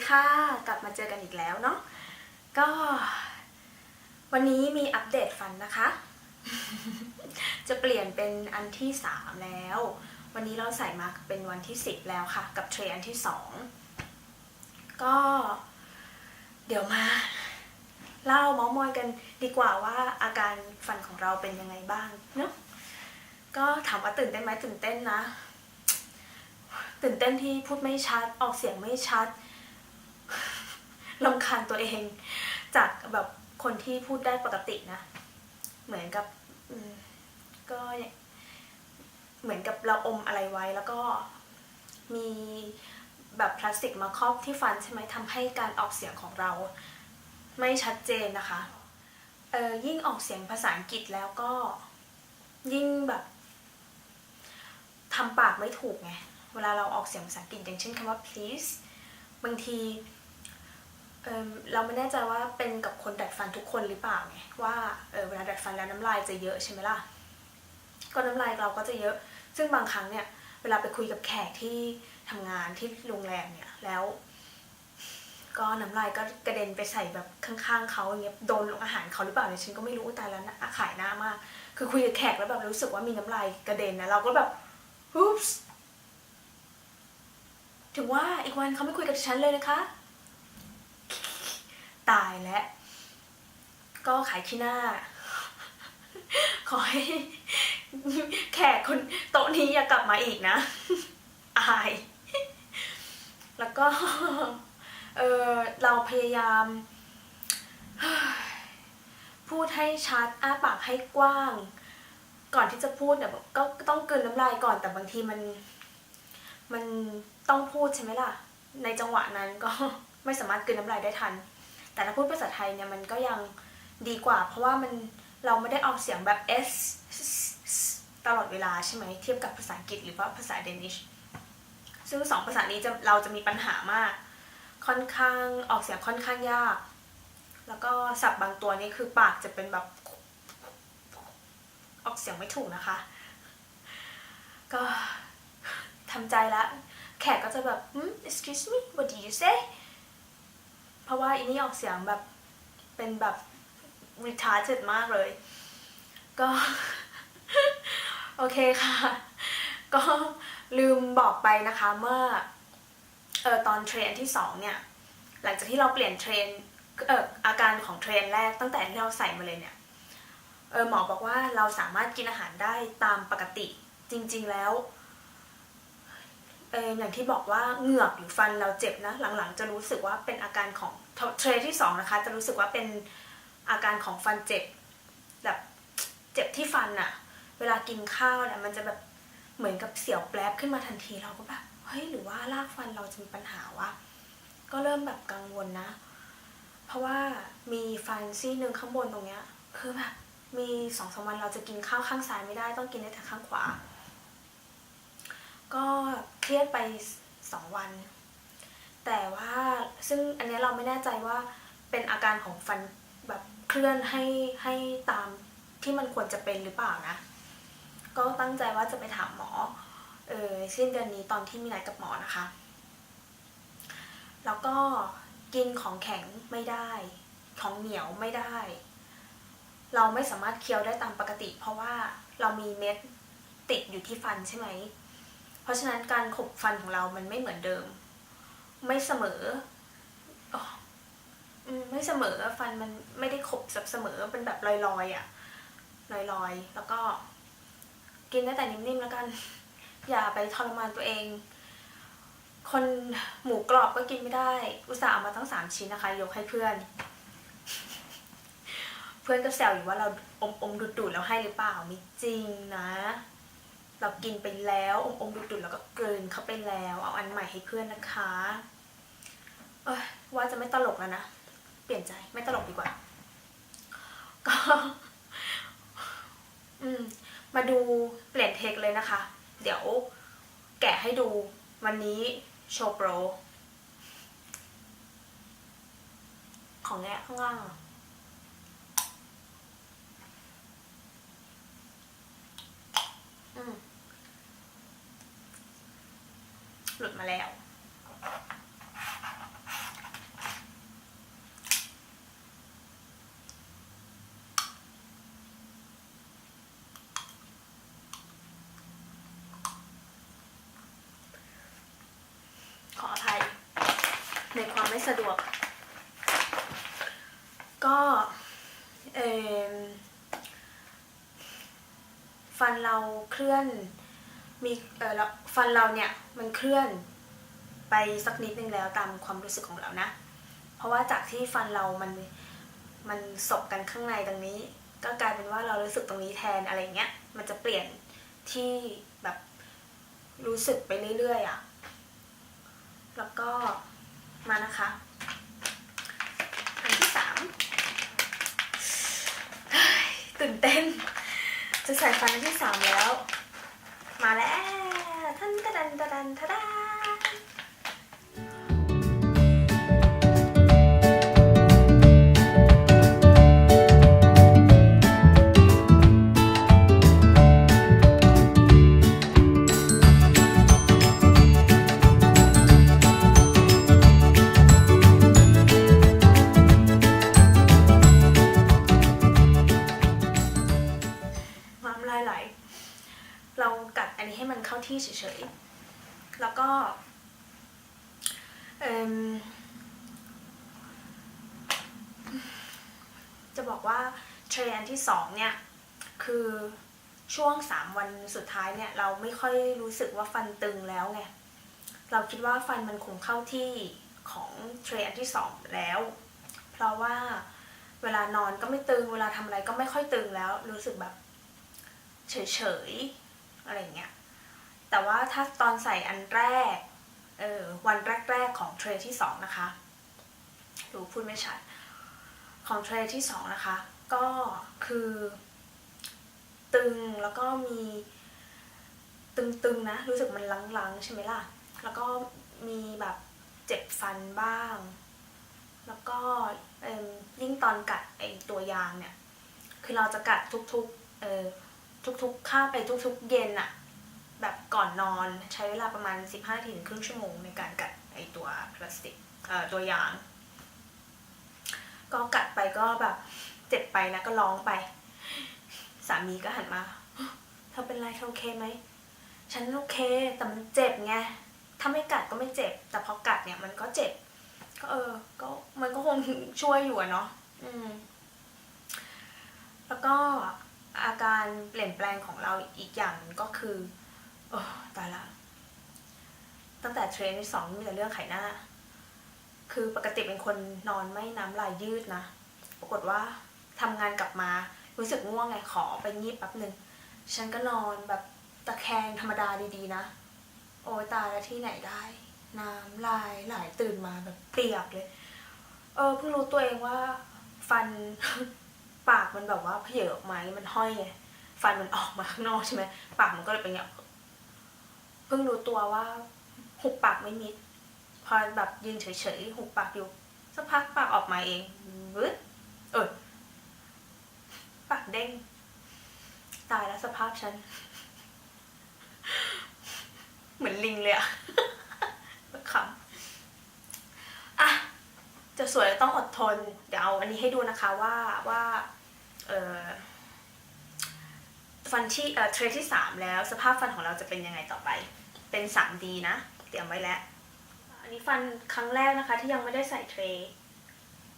ดีค่ะ กลับมาเจอกันอีกแล้วเนาะก็ วันนี้มีอัปเดตฟันนะคะ จะเปลี่ยนเป็นอันที่3แล้ว วันนี้เราใส่มาเป็นวันที่10แล้วค่ะ กับเทรนอันที่2ก็ เดี๋ยวมาเล่าเมาส์มอยกันดีกว่าว่าอาการฟันของเราเป็นยังไงบ้างเนาะก็ถามว่าตื่นเต้นไหมตื่นเต้นนะ ตื่นเต้นที่พูดไม่ชัดออกเสียงไม่ชัด ลำคาญตัวเอง จากแบบคนที่พูดได้ปกตินะ เหมือนกับก็เหมือนกับเราอมอะไรไว้แล้วก็มีแบบพลาสติกมาครอบที่ฟันใช่ไหมทำให้การออกเสียงของเรา ไม่ชัดเจนนะคะเออยิ่งออกเสียงภาษาอังกฤษแล้วก็ยิ่งแบบทำปากไม่ถูกไง เวลาเราออกเสียงภาษาอังกฤษอย่างเช่นคำว่า please บางที เราไม่แน่ใจว่าเป็นกับคนดัดฟันทุกคนหรือเปล่าไงว่าเออเวลาดัดฟันแล้วน้ำลายจะเยอะใช่ไหมล่ะก็น้ำลายเราก็จะเยอะ ซึ่งบางครั้งเนี่ยเวลาไปคุยกับแขกที่ทำงานที่โรงแรมเนี่ยแล้ว ก็น้ำลายก็กระเด็นไปใส่แบบข้างๆเขาอย่างเงี้ยโดนอาหารเขาหรือเปล่าเนี่ยฉันก็ไม่รู้ตายแล้วนะขายหน้ามาก คือคุยกับแขกแล้วแบบรู้สึกว่ามีน้ำลายกระเด็นนะเราก็แบบ oops ถึงว่าอีกวันเขาไม่คุยกับฉันเลยนะคะ ตายแล้วก็ขายขี้หน้า ขอให้แขกคนโต๊ะนี้อย่ากลับมาอีกนะ อาย แล้วก็ เออเราพยายาม พูดให้ชัดอ้าปากให้กว้าง ก่อนที่จะพูดเนี่ยก็ก็ต้องกลืนน้ำลายก่อนแต่บางทีมัน มันต้องพูดใช่ไหมล่ะ ในจังหวะนั้นก็ไม่สามารถกลืนน้ำลายได้ทัน แต่ถ้าพูดภาษาไทยเนี่ยมันก็ยังดีกว่า เพราะว่ามันเราไม่ได้ออกเสียงแบบ s ตลอดเวลาใช่ไหมเทียบกับภาษาอังกฤษหรือว่าภาษาเดนิชซึ่งสองภาษานี้จะเราจะมีปัญหามาก ค่อนข้างออกเสียงค่อนข้างยาก แล้วก็ศัพท์บางตัวนี่คือปากจะเป็นแบบออกเสียงไม่ถูกนะคะ ก็ทำใจละแขกก็จะแบบ excuse me what did you say ราะว่าอันนี้ออกเสียงแบบเป็นแบบ retarded มากเลย ก็ โอเคค่ะ ก็ลืมบอกไปนะคะเมื่อเออตอนเทรนที่สองเนี่ย หลังจากที่เราเปลี่ยนเทรนเอออาการของเทรนแรกตั้งแต่ที่เราใส่มาเลยเนี่ยเออหมอบอกว่าเราสามารถกินอาหารได้ตามปกติจริง ๆ แล้ว อออย่างที่บอกว่าเหงือกหรือฟันเราเจ็บนะหลังๆ จะรู้สึกว่าเป็นอาการของเทรที่สองนะคะจะรู้สึกว่าเป็นอาการของฟันเจ็บแบบเจ็บที่ฟันอะเวลากินข้าวเนี่ยมันจะแบบเหมือนกับเสียวแปลบขึ้นมาทันทีเราก็แบบเฮ้ยหรือว่ารากฟันเราจะมีปัญหาวะก็เริ่มแบบกังวลนะ เพราะว่ามีฟันซี่หนึ่งข้างบนตรงเนี้ยคือแบบมีสองสามวันเราจะกินข้าวข้างซ้ายไม่ได้ต้องกินได้แต่ข้างขวา ก็ รียดไปสองวัน แต่ว่าซึ่งอันนี้เราไม่แน่ใจว่าเป็นอาการของฟันแบบเคลื่อนให้ให้ตามที่มันควรจะเป็นหรือเปล่านะ ก็ตั้งใจว่าจะไปถามหมอเออสิ้นเดือนนี้ตอนที่มีนัดกับหมอนะคะ แล้วก็กินของแข็งไม่ได้ ของเหนียวไม่ได้ เราไม่สามารถเคี้ยวได้ตามปกติ เพราะว่าเรามีเม็ดติดอยู่ที่ฟันใช่ไหม เพราะฉะนั้นการขบฟันของเรามันไม่เหมือนเดิม ไม่เสมอมไม่เสมอฟันมันไม่ได้ขบแบบเสมอเป็นแบบลอยๆอะลอยๆ แล้วก็ กินได้แต่นิ่มๆแล้วกัน อย่าไปทรมานตัวเอง คนหมูกรอบก็กินไม่ได้ อุตส่าห์เอามาตั้งสามชิ้นนะคะ ยกให้เพื่อน เพื่อนก็แซวอยู่ว่าเราอมอมดูดดูดๆแล้วให้หรือเปล่าไม่จริงนะ เรากินไปแล้วอมอมดูดดูดๆแล้วก็เกินเข้าไปแล้ว เอาอันใหม่ให้เพื่อนนะคะเอ้ยว่าจะไม่ตลกแล้วนะ เปลี่ยนใจไม่ตลกดีกว่า ก็อืมมาดูเปลี่ยนเทคเลยนะคะ เดี๋ยวแกะให้ดูวันนี้โชว์โปร ของแงะข้างล่าง หลุดมาแล้ว ขออภัย ในความไม่สะดวก ก็เอฟันเราเคลื่อน มีเออฟันเราเนี่ยมันเคลื่อนไปสักนิดนึงแล้วตามความรู้สึกของเรานะ เพราะว่าจากที่ฟันเรามันมันสบกันข้างในตรงนี้ ก็กลายเป็นว่าเรารู้สึกตรงนี้แทนอะไรเงี้ย มันจะเปลี่ยนที่แบบรู้สึกไปเรื่อยๆอะ่ะ แล้วก็มานะคะ อันที่สามตื่นเต้น จะใส่ฟันอันที่สามแล้ว มาแล้วท่านต เข้าที่เฉยๆ แล้วก็จะบอกว่าเทรนที่สองเนี่ย คือช่วงสามวันสุดท้ายเนี่ย เราไม่ค่อยรู้สึกว่าฟันตึงแล้วไง เราคิดว่าฟันมันคงเข้าที่ของเทรนที่สองแล้ว เพราะว่าเวลานอนก็ไม่ตึง เวลาทำอะไรก็ไม่ค่อยตึงแล้ว รู้สึกแบบเฉยๆ อะไรเงี้ย แต่ว่าถ้าตอนใส่อันแรกเออวันแรก ๆ ของเทรที่สองนะคะดูพูดไม่ชัดของเทรที่สองนะคะ ก็คือตึงแล้วก็มีตึงๆนะ รู้สึกมันลังๆ ใช่ไหมล่ะ แล้วก็มีแบบเจ็บฟันบ้าง แล้วก็ยิ่งตอนกัดไอตัวยางเนี่ย คือเราจะกัดทุกๆเออทุกๆข้ามไปทุกๆเย็นอะ แบบก่อนนอนใช้เวลาประมาณ 15นาทีถึงครึ่งชั่วโมงในการกัดไอตัวพลาสติกเอ่อตัวยาง ก็กัดไปก็แบบเจ็บไปนะก็ร้องไป สามีก็หันมาเธอเป็นไรเธอโอเคไหมฉันโอเคแต่มันเจ็บไงถ้าไม่กัดก็ไม่เจ็บ แต่พอกัดเนี่ยมันก็เจ็บ ก็เออ ก็มันก็คงช่วยอยู่อะเนาะอืม แล้วก็อาการเปลี่ยนแปลงของเราอีกอย่างก็คือ โอ้ตายละ ตั้งแต่เทรนที่สองมีแต่เรื่องไขหน้า คือปกติเป็นคนนอนไม่น้ำลายยืดนะ ปรากฏว่าทำงานกลับมารู้สึกง่วงไงขอไปงีบแป๊บหนึ่งฉันก็นอนแบบตะแคงธรรมดาดีๆนะ โอ้ตายแล้วที่ไหนได้ น้ำลายไหลตื่นมาแบบเปียกเลย เออเพิ่งรู้ตัวเองว่า ฟันปากมันแบบว่าเพยออกมามันห้อยไงฟันมันออกมาข้างนอกใช่ไหมปากมันก็เลยเป็นอย่าง พิ่งรู้ตัวว่าหุบปากไม่มิด พอแบบยืนเฉยๆหุบปากอยู่สักพักปากออกมาเองวึดเออปากเด้ง ตายแล้วสภาพฉัน เหมือนลิงเลยอะขำอะจะสวยต้องอดทน เดี๋ยวเอาอันนี้ให้ดูนะคะว่าว่าเออฟันที่เอ่อเทรที่สามแล้วสภาพฟันของเราจะเป็นยังไงต่อไป เป็น 3D นะ เตรียมไว้แล้ว อันนี้ฟันครั้งแรกนะคะที่ยังไม่ได้ใส่เทร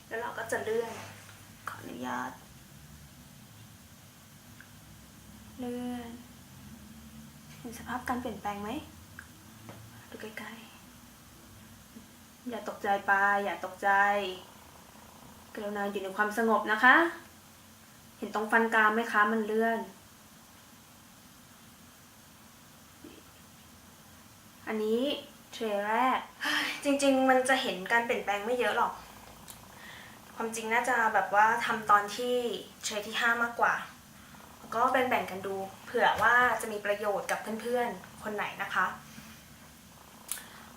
แล้วเราก็จะเลื่อน ขออนุญาต เลื่อน เห็นสภาพการเปลี่ยนแปลงไหม ดูใกล้ๆ อย่าตกใจไปอย่าตกใจ กรุณาอยู่ในความสงบนะคะ เห็นตรงฟันกรามไหมคะ มันเลื่อน อันนี้เทรแรก จริง ๆ มันจะเห็นการเปลี่ยนแปลงไม่เยอะหรอก ความจริงน่าจะแบบว่าทำตอนที่เทรที่ห้ามากกว่า ก็แบ่งๆกันดู เผื่อว่าจะมีประโยชน์กับเพื่อนๆ คนไหนนะคะ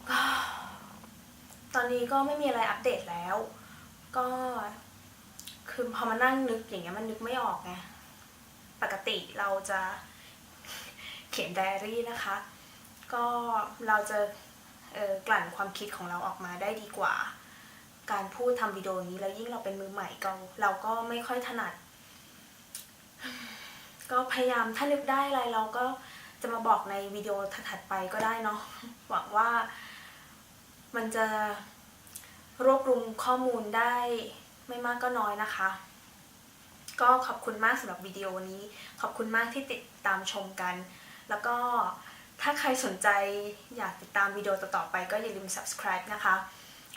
ก็ตอนนี้ก็ไม่มีอะไรอัปเดตแล้ว ก็คือพอมานั่งนึกอย่างเงี้ยมันนึกไม่ออกไง ปกติเราจะเขียนไดอารี่นะคะ ก็เราจะกลั่นความคิดของเราออกมาได้ดีกว่า การพูดทำวิดีโอนี้แล้วยิ่งเราเป็นมือใหม่ก็เราก็ไม่ค่อยถนัด ก็พยายามถ้านึกได้อะไรเราก็จะมาบอกในวิดีโอถัดไปก็ได้เนาะหวังว่ามันจะรวบรวมข้อมูลได้ไม่มากก็น้อยนะคะ ก็ขอบคุณมากสำหรับวิดีโอนี้ ขอบคุณมากที่ติดตามชมกัน แล้วก็ ถ้าใครสนใจอยากติดตามวิดีโอต่อๆไปก็อย่าลืม subscribe นะคะ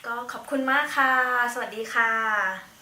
ก็ขอบคุณมากค่ะ สวัสดีค่ะ